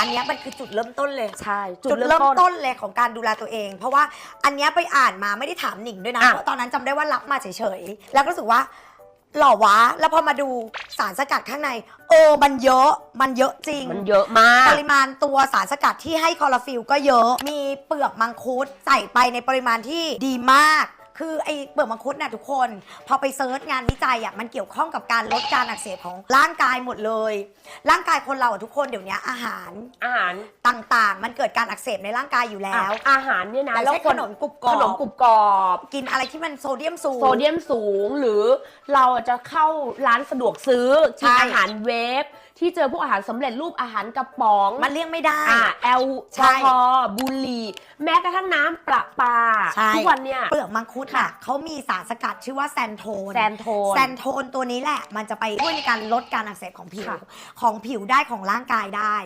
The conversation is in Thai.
อันเนี้ยมันคือจุดเริ่มต้นเลย ใช่ จุดเริ่มต้นเลยของการดูแลตัวเอง เพราะว่าอันเนี้ยไปอ่านมาไม่ได้ถามหนิงด้วยนะอะ เพราะตอนนั้นจำได้ว่ารับมาเฉยๆ แล้วก็รู้สึกว่า หล่อวะ แล้วพอมาดูสารสกัดข้างในเออมันเยอะมันเยอะจริง มันเยอะมาก ปริมาณตัวสารสกัดที่ให้คลอโรฟิลก็เยอะ มีเปลือกมังคุดใส่ไปในปริมาณที่ดีมาก คือไอ้เปลือกมังคุดน่ะทุกคน พอไปเซิร์ชงานวิจัยอะมันเกี่ยวข้องกับการลดการอักเสบของร่างกายหมดเลย ร่างกายคนเราอะทุกคนเดี๋ยวนี้อาหารอาหารต่างๆ มันเกิดการอักเสบในร่างกายอยู่แล้ว อะอาหารเนี่ยนะแล้วใช่ขนมกรุบกรอบ ขนมกรุบกรอบ กินอะไรที่มันโซเดียมสูง โซเดียมสูงหรือเราจะเข้าร้านสะดวกซื้อใช่กินอาหารเวฟ ที่เจอพวกอาหารสำเร็จรูปอาหารกระป๋องมันเลี่ยงไม่ได้อ่าแอลใช่กอฮอล์บุหรี่แม้กระทั่งน้ำประปาใช่ทุกวันเนี่ยเปลือกมังคุดอะเขามีสารสกัดชื่อว่าแซนโทนแซนโทนแซนโทนตัวนี้แหละ มันจะไปช่วยในการลดการอักเสบของผิวค่ะของผิวได้ของร่างกายได้